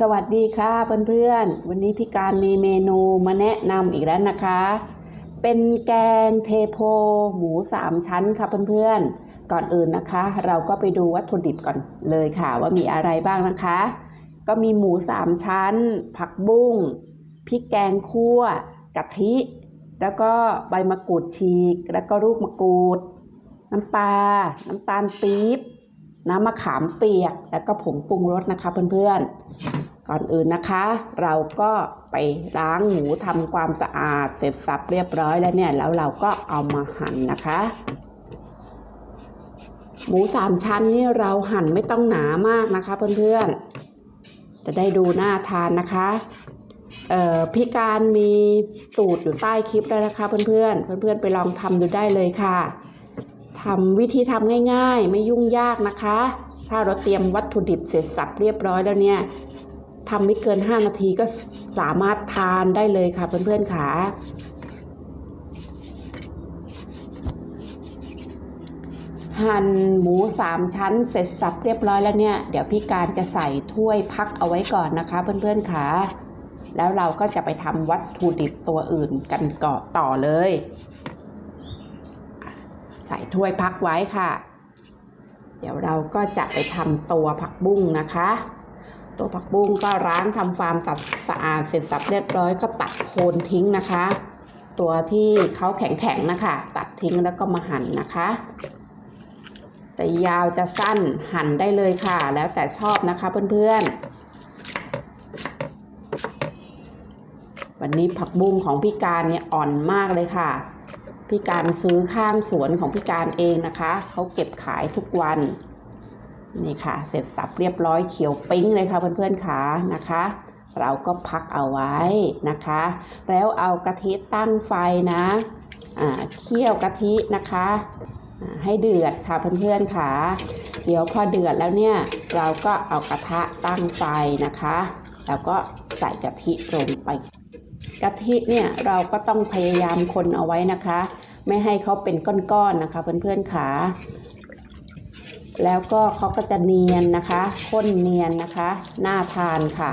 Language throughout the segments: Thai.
สวัสดีค่ะเพื่อนๆ วันนี้พี่การมีเมนูมาแนะนำอีกแล้วนะคะ เป็นแกงเทโพหมูสามชั้นค่ะเพื่อนๆ ก่อนอื่นนะคะ เราก็ไปดูวัตถุดิบก่อนเลยค่ะ ว่ามีอะไรบ้างนะคะ ก็มีหมูสามชั้น ผักบุ้งพริกแกงคั่วกะทิ แล้วก็ใบมะกรูดฉีก แล้วก็ลูกมะกรูด น้ำปลา น้ำตาลปี๊บ น้ำมะขามเปียก แล้วก็ผงปรุงรสนะคะเพื่อนๆ ก่อนอื่นนะคะ เราก็ไปล้างหมูทำความสะอาดเสร็จสับเรียบร้อยแล้วเนี่ย แล้วเราก็เอามาหั่นนะคะ หมูสามชั้นนี่เราหั่นไม่ต้องหนามากนะคะเพื่อนๆ จะได้ดูน่าทานนะคะเออพี่การมีสูตรอยู่ใต้คลิปแล้วนะคะเพื่อนๆ เพื่อนๆ ไปลองทำดูได้เลยค่ะ ทำวิธีทำง่ายๆ ไม่ยุ่งยากนะคะ ถ้าเราเตรียมวัตถุดิบเสร็จสับเรียบร้อยแล้วเนี่ยทำไม่เกิน 5 นาทีก็สามารถทานได้เลยค่ะเพื่อนๆค่ะหั่นหมูสามชั้นเสร็จสับเรียบร้อยแล้วเนี่ย เดี๋ยวพี่การจะใส่ถ้วยพักเอาไว้ก่อนนะคะเพื่อนๆค่ะแล้วเราก็จะไปทำวัตถุดิบตัวอื่นกันก่อต่อเลย ส่ถ้วยพักไว้ค่ะ เดี๋ยวเราก็จะไปทำตัวผักบุ้งนะคะ ตัวผักบุ้งก็ล้างทำฟาร์มสับสะอาดเสร็จสับเรียบร้อยก็ตัดโคนทิ้งนะคะ ตัวที่เขาแข็งๆนะคะ ตัดทิ้งแล้วก็มาหั่นนะคะ จะยาวจะสั้นหั่นได้เลยค่ะ แล้วแต่ชอบนะคะเพื่อนๆวันนี้ผักบุ้งของพี่การเนี่ยอ่อนมากเลยค่ะ พี่การซื้อข้างสวนของพี่การเองนะคะ เขาเก็บขายทุกวัน นี่ค่ะ เสร็จสับเรียบร้อยเขียวปิ้งเลยค่ะเพื่อนๆค่ะนะคะ เราก็พักเอาไว้นะคะ แล้วเอากะทิตั้งไฟนะอ่าเคี่ยวกะทินะคะให้เดือดค่ะเพื่อนๆค่ะ เดี๋ยวพอเดือดแล้วเนี่ยเราก็เอากระทะตั้งไฟนะคะ แล้วก็ใส่กะทิลงไป กะทิเนี่ยเราก็ต้องพยายามคนเอาไว้นะคะ ไม่ให้เขาเป็นก้อนๆนะคะเพื่อนๆขาแล้วก็เขาก็จะเนียนนะคะข้นเนียนนะคะน่าทานค่ะ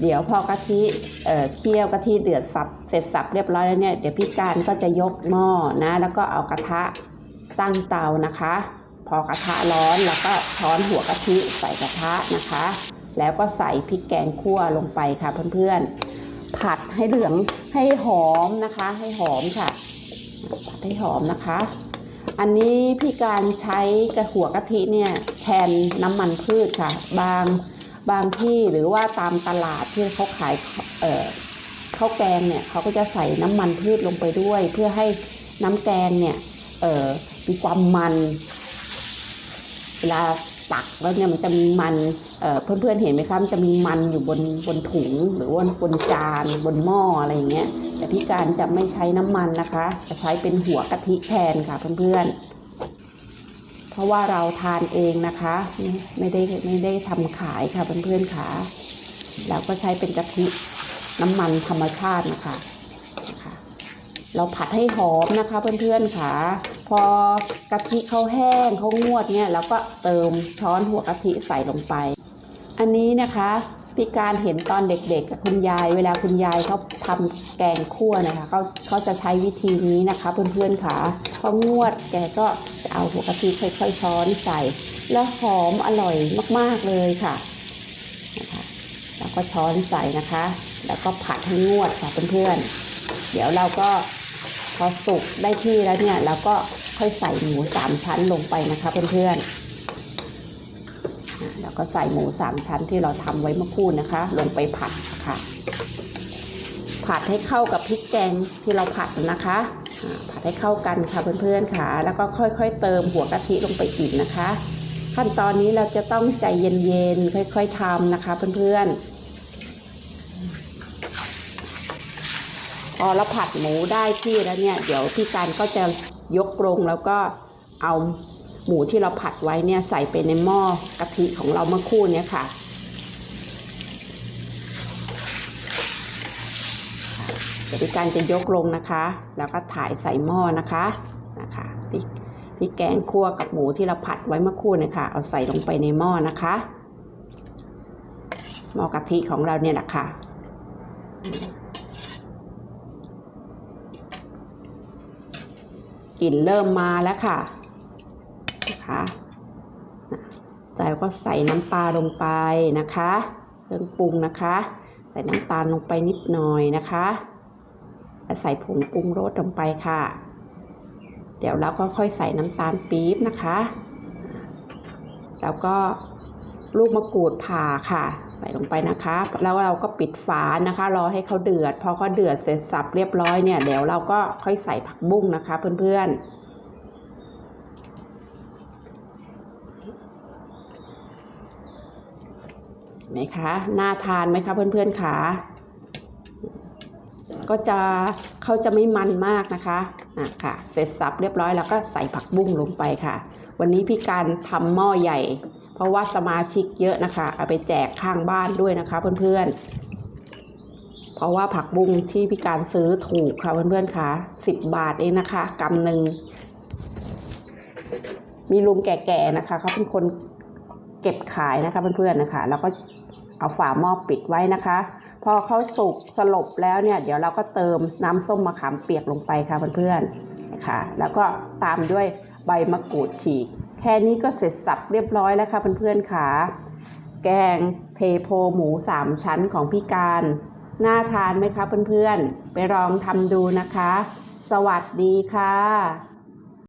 เดี๋ยวพอกะทิเอ่อเคี่ยวกะทิเดือดสับเสร็จสับเรียบร้อยแล้วเนี่ยเดี๋ยวพี่การก็จะยกหม้อนะ แล้วก็เอากระทะตั้งเตานะคะ พอกระทะร้อนแล้วก็ช้อนหัวกะทิใส่กระทะนะคะ แล้วก็ใส่พริกแกงคั่วลงไปค่ะเพื่อนๆ ผัดให้เหลืองให้หอมนะคะ ให้หอมค่ะ ผัดให้หอมนะคะ อันนี้พี่การใช้กระหัวกะทิเนี่ยแทนน้ำมันพืชค่ะ บางบางที่หรือว่าตามตลาดที่เขาขายเอ่อข้าวแกงเนี่ยเขาก็จะใส่น้ำมันพืชลงไปด้วย เพื่อให้น้ำแกงเนี่ยเอ่อมีความมันเวลา ตักแล้วเนี่ยมันจะมีมันเอ่อเพื่อนๆเห็นไหมคะมันจะมีมันอยู่บนบนถุงหรือว่าบนจานบนหม้ออะไรอย่างเงี้ยแต่พี่การจะไม่ใช้น้ำมันนะคะ จะใช้เป็นหัวกะทิแทนค่ะเพื่อนๆ เพราะว่าเราทานเองนะคะ ไม่ได้ไม่ได้ทำขายค่ะเพื่อนๆค่ะเราก็ใช้เป็นกะทิน้ำมันธรรมชาตินะคะนะคะ เราผัดให้หอมนะคะเพื่อนๆค่ะ พอกะทิเขาแห้งเขางวดเนี่ยเราก็เติมช้อนหัวกะทิใส่ลงไป อันนี้นะคะพี่การเห็นตอนเด็กๆกับคุณยาย เวลาคุณยายเขาทำแกงคั่วนะคะเขาเขาจะใช้วิธีนี้นะคะเพื่อนๆค่ะพองวดแกก็จะเอาหัวกะทิค่อยๆช้อนใส่ แล้วหอมอร่อยมากๆเลยค่ะนะคะแล้วก็ช้อนใส่นะคะ แล้วก็ผัดให้งวดค่ะเพื่อนๆเดี๋ยวเราก็ อสุกได้ที่แล้วเนี่ยเราก็ค่อยใส่หมูสามชั้นลงไปนะคะเพื่อนๆอะแล้วก็ใส่หมูสามชั้นที่เราทำไว้เมื่อคู่นะคะ ลงไปผัดค่ะ ผัดให้เข้ากับพริกแกงที่เราผัดนะคะผัดให้เข้ากันค่ะเพื่อนๆค่ะ แล้วก็ค่อยๆ เติมหัวกะทิลงไปอีกนะคะ ขั้นตอนนี้เราจะต้องใจเย็นๆค่อย ๆทำนะคะเพื่อนๆ พอเราผัดหมูได้ที่แล้วเนี่ย เดี๋ยวพี่การก็จะยกลงแล้วก็เอาหมูที่เราผัดไว้เนี่ยใส่ไปในหม้อกะทิของเราเมื่อคู่เนี้ยค่ะ เดี๋ยวพี่การจะยกลงนะคะ แล้วก็ถ่ายใส่หม้อนะคะนะคะพริกพริกแกงคั่วกับหมูที่เราผัดไว้เมื่อคู่เนี่ยค่ะ เอาใส่ลงไปในหม้อนะคะหม้อกะทิของเราเนี่ยแหละค่ะ กลิ่นเริ่มมาแล้วค่ะนะคะแต่ก็ใส่น้ำปลาลงไปนะคะเครื่องปรุงนะคะ ใส่น้ำตาลลงไปนิดหน่อยนะคะและใส่ผงปรุงรสลงไปค่ะ เดี๋ยวเราก็ค่อยใส่น้ำตาลปี๊บนะคะ แล้วก็ลูกมะกรูดผ่าค่ะ ใส่ลงไปนะคะ แล้วเราก็ปิดฝานะคะ รอให้เขาเดือด พอเขาเดือดเสร็จสับเรียบร้อยเนี่ยเดี๋ยวเราก็ค่อยใส่ผักบุ้งนะคะ เพื่อนๆเห็นไหมคะน่าทานไหมคะเพื่อนๆคะก็จะเขาจะไม่มันมากนะคะอะค่ะ เสร็จสับเรียบร้อยแล้วก็ใส่ผักบุ้งลงไปค่ะ วันนี้พี่การทำหม้อใหญ่ เพราะว่าสมาชิกเยอะนะคะ เอาไปแจกข้างบ้านด้วยนะคะ เพื่อนๆ เพราะว่าผักบุ้งที่พี่การซื้อถูกค่ะเพื่อนๆค่ะสิบบาทเองนะคะกำหนึ่งมีลุงแก่ๆนะคะเขาเป็นคนเก็บขายนะคะเพื่อนๆนะคะ แล้วก็เอาฝาหม้อปิดไว้นะคะ พอเขาสุกสลบแล้วเนี่ย เดี๋ยวเราก็เติมน้ำส้มมะขามเปียกลงไปค่ะเพื่อนๆนะคะแล้วก็ตามด้วยใบมะกรูดฉีก แค่นี้ก็เสร็จสับเรียบร้อยแล้วค่ะเพื่อนๆค่ะ แกงเทโพหมูสามชั้นของพี่การ น่าทานไหมคะเพื่อนๆ ไปลองทำดูนะคะ สวัสดีค่ะ